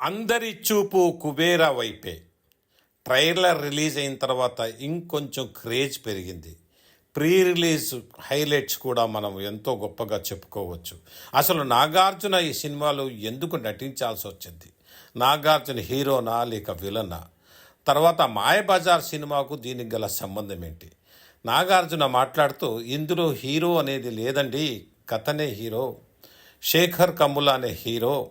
అందరి చూపు కుబేరా వైపే. ట్రైలర్ రిలీజ్ అయిన తర్వాత ఇంకొంచెం క్రేజ్ పెరిగింది. ప్రీ రిలీజ్ హైలైట్స్ కూడా మనం ఎంతో గొప్పగా చెప్పుకోవచ్చు. అసలు నాగార్జున ఈ సినిమాలో ఎందుకు నటించాల్సి వచ్చింది? నాగార్జున హీరోనా లేక విలనా? తర్వాత మాయబజార్ సినిమాకు దీనికి గల సంబంధం ఏంటి? నాగార్జున మాట్లాడుతూ ఇందులో హీరో అనేది లేదండి కథనే హీరో. శేఖర్ కమ్ముల అనే హీరో.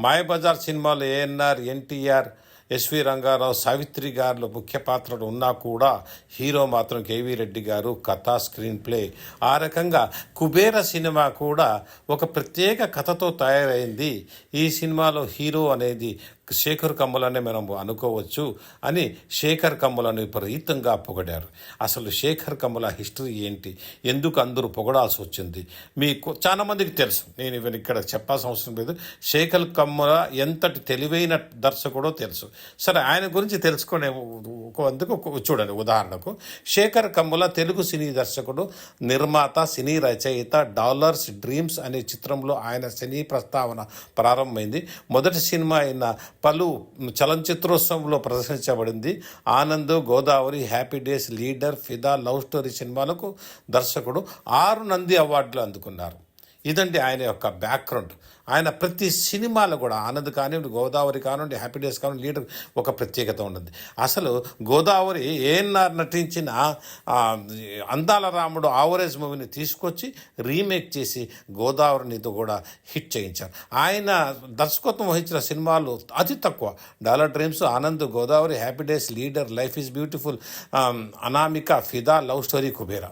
మాయబజార్ సినిమాలో ఏఎన్ఆర్ ఎన్టీఆర్ ఎస్వి రంగారావు సావిత్రి గారిలో ముఖ్య పాత్రలు ఉన్నా కూడా హీరో మాత్రం కేవీ రెడ్డి గారు కథ స్క్రీన్ ప్లే. ఆ రకంగా కుబేర సినిమా కూడా ఒక ప్రత్యేక కథతో తయారైంది. ఈ సినిమాలో హీరో అనేది శేఖర్ కమ్ములనే మనం అనుకోవచ్చు అని శేఖర్ కమ్ములను విపరీతంగా పొగడారు. అసలు శేఖర్ కమ్ముల హిస్టరీ ఏంటి? ఎందుకు అందరూ పొగడాల్సి వచ్చింది? మీకు చాలా మందికి తెలుసు. నేను ఇవన్నీ ఇక్కడ చెప్పాల్సిన అవసరం లేదు. శేఖర్ కమ్ముల ఎంతటి తెలివైన దర్శకుడో తెలుసు. సరే ఆయన గురించి తెలుసుకునే అందుకు చూడండి ఉదాహరణకు. శేఖర్ కమ్ముల తెలుగు సినీ దర్శకుడు నిర్మాత సినీ రచయిత డాలర్స్ డ్రీమ్స్ అనే చిత్రంలో ఆయన సినీ ప్రస్తావన ప్రారంభమైంది. మొదటి సినిమా అయిన పలు చలనచిత్రోత్సవంలో ప్రదర్శించబడింది. Anand Godavari happy days leader Fidaa love story సినిమాలకు దర్శకుడు ఆరు నంది అవార్డులు అందుకున్నారు. ఇదండి ఆయన యొక్క బ్యాక్గ్రౌండ్ ఆయన ప్రతి సినిమాలో కూడా ఆనంద్ కానివ్వండి గోదావరి కానివ్వండి హ్యాపీ డేస్ కానివ్వండి లీడర్ ఒక ప్రత్యేకత ఉంటుంది అసలు గోదావరి ఏఎన్ఆర్ నటించిన అందాల రాముడు ఆవరేజ్ మూవీని తీసుకొచ్చి రీమేక్ చేసి గోదావరినితో కూడా హిట్ చేయించారు. ఆయన దర్శకత్వం వహించిన సినిమాలు అతి తక్కువ. Dollar dreams Anand Godavari happy days leader life is beautiful Anamika Fidaa love story Kubera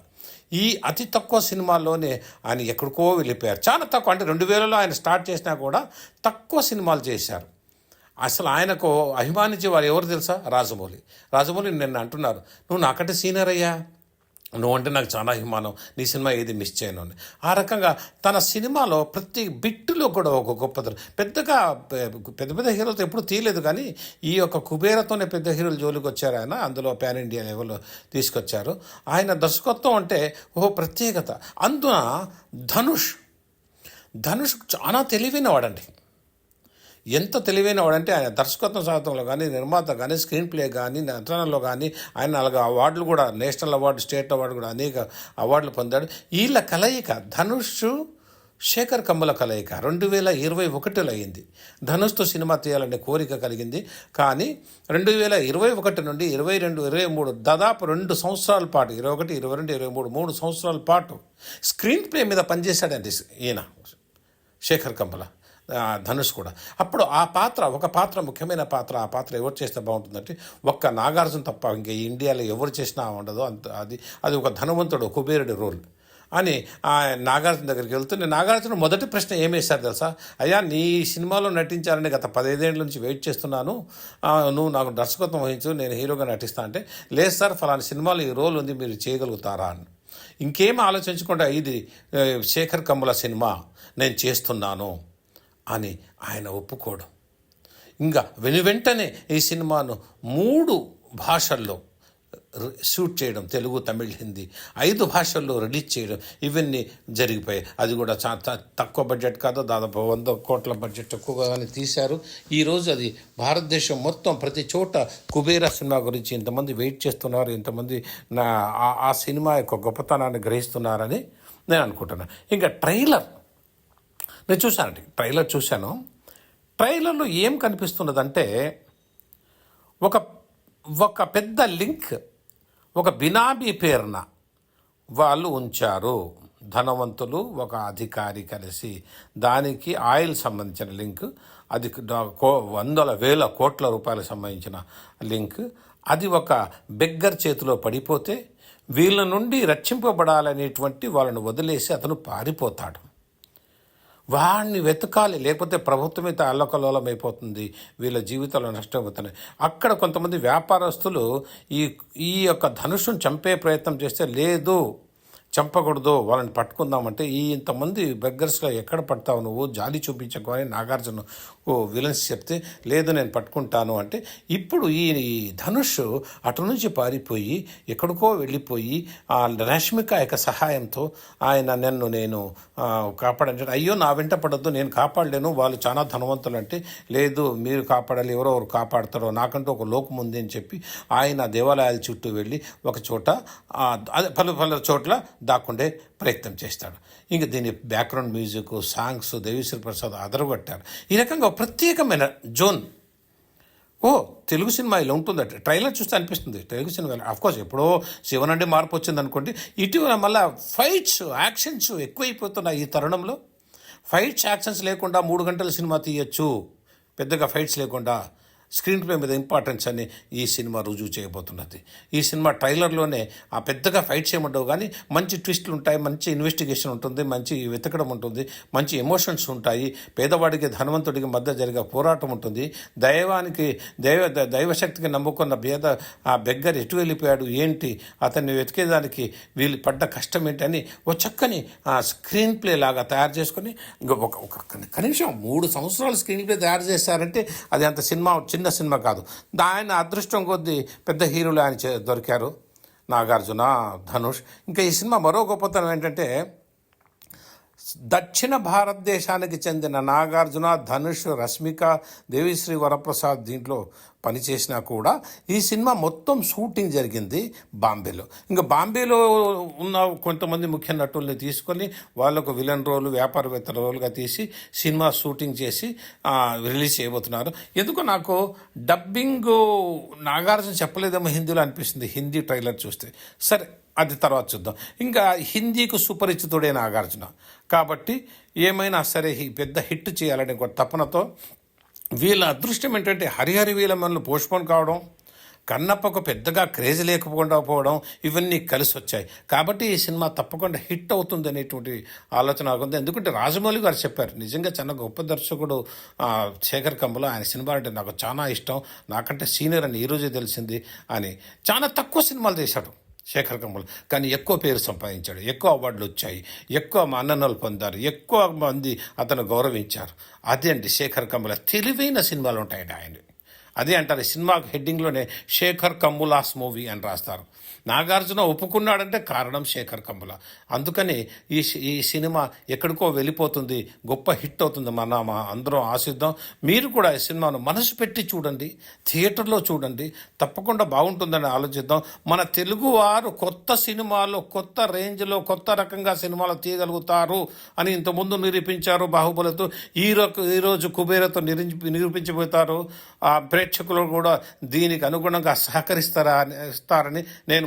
ఈ అతి తక్కువ సినిమాల్లోనే ఆయన ఎక్కడికో వెళ్ళిపోయారు. చాలా తక్కువ అంటే రెండు వేలలో ఆయన స్టార్ట్ చేసినా కూడా తక్కువ సినిమాలు చేశారు. అసలు ఆయనకు అభిమానించే వారు ఎవరు తెలుసా? రాజమౌళి. రాజమౌళి నిన్న అంటున్నారు నువ్వు నాకంటే సీనియర్ అయ్యా. నువ్వు అంటే నాకు చాలా అభిమానం. నీ సినిమా ఏది మిస్ చేయను అని. ఆ రకంగా తన సినిమాలో ప్రతి బిట్టులో కూడా ఒక గొప్పతనం పెద్దగా పెద్ద పెద్ద హీరోలతో ఎప్పుడు తీయలేదు కానీ ఈ యొక్క కుబేరతోనే పెద్ద హీరోలు జోలికి వచ్చారు ఆయన. అందులో ప్యాన్ ఇండియా లెవెల్లో తీసుకొచ్చారు. ఆయన దర్శకత్వం అంటే ఓ ప్రత్యేకత. అందున ధనుష్ ధనుష్ చాలా తెలివైన వాడండి ఎంత తెలివైన వాడంటే ఆయన దర్శకత్వం సాధనలో కానీ నిర్మాత కానీ స్క్రీన్ ప్లే కానీ నటనలో కానీ ఆయన అలాగే అవార్డులు కూడా నేషనల్ అవార్డు స్టేట్ అవార్డు కూడా అనేక అవార్డులు పొందాడు. వీళ్ళ కలయిక ధనుష్ శేఖర్ కమ్ముల కలయిక రెండు వేల ఇరవై ఒకటిలో అయింది. ధనుష్తో సినిమా తీయాలనే కోరిక కలిగింది. కానీ రెండు వేల ఇరవై ఒకటి నుండి ఇరవై రెండు ఇరవై మూడు దాదాపు రెండు సంవత్సరాల పాటు ఇరవై ఒకటి ఇరవై రెండు ఇరవై మూడు మూడు సంవత్సరాల పాటు స్క్రీన్ ప్లే మీద పనిచేశాడండి ఈయన శేఖర్ కంపల ధనుష్ కూడా. అప్పుడు ఆ పాత్ర ఒక పాత్ర ముఖ్యమైన పాత్ర ఆ పాత్ర ఎవరు చేస్తే బాగుంటుందంటే ఒక్క నాగార్జున తప్ప ఇంకా ఈ ఇండియాలో ఎవరు చేసినా ఉండదు. అంత అది అది ఒక ధనవంతుడు కుబేరుడి రోల్. అని ఆ నాగార్జున దగ్గరికి వెళ్తే నేను నాగార్జున మొదటి ప్రశ్న ఏం వేశారు తెలుసా? అయ్యా నీ సినిమాలో నటించాలని గత పదహైదేళ్ళ నుంచి వెయిట్ చేస్తున్నాను. నువ్వు నాకు దర్శకత్వం వహించు నేను హీరోగా నటిస్తా అంటే లేదు సార్ ఫలానా సినిమాలో ఈ రోల్ ఉంది మీరు చేయగలుగుతారా అని. ఇంకేం ఆలోచించకుండా ఇది శేఖర్ కమ్ముల సినిమా నేను చేస్తున్నాను. అని ఆయన ఒప్పుకోవడం ఇంకా వెను వెంటనే ఈ సినిమాను మూడు భాషల్లో షూట్ చేయడం తెలుగు తమిళ్ హిందీ ఐదు భాషల్లో రిలీజ్ చేయడం ఇవన్నీ జరిగిపోయాయి. అది కూడా చా తక్కువ బడ్జెట్ కాదు దాదాపు వంద కోట్ల బడ్జెట్ ఎక్కువగానే తీశారు. ఈరోజు అది భారతదేశం మొత్తం ప్రతి చోట కుబేర సినిమా గురించి ఇంతమంది వెయిట్ చేస్తున్నారు ఇంతమంది నా ఆ- ఆ సినిమా యొక్క గొప్పతనాన్ని గ్రహిస్తున్నారని నేను అనుకుంటున్నాను ఇంకా ట్రైలర్ నేను చూశానండి. ట్రైలర్ చూశాను. ట్రైలర్లో ఏం కనిపిస్తున్నదంటే ఒక ఒక పెద్ద లింక్ ఒక బినామీ పేరున వాళ్ళు ఉంచారు. ధనవంతులు ఒక అధికారి కలిసి దానికి ఆయిల్ సంబంధించిన లింక్ అది కో వందల వేల కోట్ల రూపాయలకు సంబంధించిన లింక్ అది ఒక బెగ్గర్ చేతిలో పడిపోతే వీళ్ళ నుండి రక్షింపబడాలనేటువంటి వాళ్ళను వదిలేసి అతను పారిపోతాడు. వాడిని వెతకాలి. లేకపోతే ప్రభుత్వమే అల్లకలోలం అయిపోతుంది వీళ్ళ జీవితాలు నష్టపోతున్నాయి. అక్కడ కొంతమంది వ్యాపారస్తులు ఈ ఈ యొక్క ధనుషుని చంపే ప్రయత్నం చేస్తే లేదు. చంపకూడదు వాళ్ళని పట్టుకుందామంటే ఈ ఇంతమంది బెగ్గర్స్లో ఎక్కడ పడతావు నువ్వు? జాలి చూపించకు అని నాగార్జున ఓ విలన్స్ చెప్తే లేదు నేను పట్టుకుంటాను అంటే ఇప్పుడు ఈ ఈ ధనుష్ అటు నుంచి పారిపోయి ఎక్కడికో వెళ్ళిపోయి ఆ రష్మిక యొక్క సహాయంతో ఆయన నన్ను నేను కాపాడంటే అయ్యో నా వెంట పడద్దు నేను కాపాడలేను వాళ్ళు చాలా ధనవంతులు అంటే లేదు మీరు కాపాడాలి ఎవరో ఎవరు కాపాడతారో నాకంటూ ఒక లోకం ఉంది అని చెప్పి ఆయన దేవాలయాల చుట్టూ వెళ్ళి ఒక చోట పలు పలు చోట్ల దాక్కుండే ప్రయత్నం చేస్తాడు. ఇంకా దీని background music songs Devishwara Prasad అదరగొట్టారు. ఈ రకంగా ఒక ప్రత్యేకమైన జోన్. ఓ తెలుగు సినిమా ఇలా ఉంటుందట. ట్రైలర్ చూస్తే అనిపిస్తుంది. తెలుగు సినిమా కోర్స్ ఎప్పుడో శివనండి మార్పు వచ్చింది అనుకోండి ఇటీవల మళ్ళీ ఫైట్స్ యాక్షన్స్ ఎక్కువైపోతున్నాయి ఈ తరుణంలో. ఫైట్స్ యాక్షన్స్ లేకుండా మూడు గంటల సినిమా తీయచ్చు. పెద్దగా ఫైట్స్ లేకుండా. స్క్రీన్ ప్లే మీద ఇంపార్టెన్స్ అని ఈ సినిమా రుజువు చేయబోతున్నది. ఈ సినిమా ట్రైలర్లోనే ఆ పెద్దగా ఫైట్స్ ఏముండవు కానీ మంచి ట్విస్టులు ఉంటాయి మంచి ఇన్వెస్టిగేషన్ ఉంటుంది మంచి వెతకడం ఉంటుంది మంచి ఎమోషన్స్ ఉంటాయి. పేదవాడికి ధనవంతుడికి మధ్య జరిగే పోరాటం ఉంటుంది. దైవానికి దైవ ద- దైవశక్తికి నమ్ముకున్న పేద ఆ బెగ్గర్ ఎటు వెళ్ళిపోయాడు ఏంటి అతన్ని వెతికేదానికి వీళ్ళు పడ్డ కష్టం ఏంటని ఓ చక్కని ఆ స్క్రీన్ ప్లే లాగా తయారు చేసుకొని ఒక ఒక కనీసం మూడు సంవత్సరాలు స్క్రీన్ ప్లే తయారు చేశారంటే అది అంత సినిమా చిన్న సినిమా కాదు. ఆయన అదృష్టం కొద్దీ పెద్ద హీరోలు ఆయన చే- దొరికారు. నాగార్జున ధనుష్. ఇంకా ఈ సినిమా మరో గొప్పతనం ఏంటంటే దక్షిణ భారతదేశానికి చెందిన నాగార్జున ధనుష్ రష్మిక దేవిశ్రీ వరప్రసాద్ దీంట్లో పనిచేసినా కూడా ఈ సినిమా మొత్తం షూటింగ్ జరిగింది బాంబేలో. ఇంకా బాంబేలో ఉన్న కొంతమంది ముఖ్య నటుల్ని తీసుకొని వాళ్ళకు విలన్ రోల్ వ్యాపారవేత్త రోల్గా తీసి సినిమా షూటింగ్ చేసి రిలీజ్ చేయబోతున్నారు. ఎందుకు నాకు డబ్బింగ్ నాగార్జున చెప్పలేదేమో హిందీలో అనిపిస్తుంది హిందీ ట్రైలర్ చూస్తే. సరే అది తర్వాత చూద్దాం. ఇంకా హిందీకు సుపరిచితుడే నాగార్జున. కాబట్టి ఏమైనా సరే పెద్ద హిట్ చేయాలనే ఒక తపనతో వీళ్ళ అదృష్టం ఏంటంటే హరిహరి వీళ్ళ మనల్ని పోస్ట్పోన్ కావడం కన్నప్పకు పెద్దగా క్రేజ్ లేకపోకుండా పోవడం ఇవన్నీ కలిసి వచ్చాయి. కాబట్టి ఈ సినిమా తప్పకుండా హిట్ అవుతుంది అనేటువంటి ఆలోచన ఉంది. ఎందుకంటే రాజమౌళి గారు చెప్పారు నిజంగా చాలా గొప్ప దర్శకుడు శేఖర్ కమ్ముల ఆయన సినిమా అంటే నాకు చాలా ఇష్టం నాకంటే సీనియర్ అని ఈరోజే తెలిసింది అని. చాలా తక్కువ సినిమాలు చేశాడు. శేఖర్ కమ్ముల. కానీ ఎక్కువ పేరు సంపాదించాడు. ఎక్కువ అవార్డులు వచ్చాయి. ఎక్కువ మన్ననలు పొందారు. ఎక్కువ మంది అతను గౌరవించారు. అదే అండి శేఖర్ కమ్ముల తెలివైన సినిమాలు ఉంటాయండి ఆయన అదే అంటారు సినిమా హెడ్డింగ్లోనే శేఖర్ కమ్ములాస్ మూవీ అని రాస్తారు. నాగార్జున ఒప్పుకున్నాడంటే కారణం శేఖర్ కంబుల అందుకని ఈ సి- ఈ సినిమా ఎక్కడికో వెళ్ళిపోతుంది గొప్ప హిట్ అవుతుంది. మన అందరం ఆశిద్దాం. మీరు కూడా ఈ సినిమాను మనసు పెట్టి చూడండి థియేటర్లో చూడండి తప్పకుండా బాగుంటుందని ఆలోచిద్దాం. మన తెలుగువారు కొత్త సినిమాలో కొత్త రేంజ్లో కొత్త రకంగా సినిమాలు తీయగలుగుతారు అని ఇంతకుముందు నిరూపించారు బాహుబలితో. ఈ రోజు ఈరోజు కుబేరతో నిరూపి నిరూపించబోతారు. ఆ ప్రేక్షకులు కూడా దీనికి అనుగుణంగా సహకరిస్తారా ఇస్తారని నేను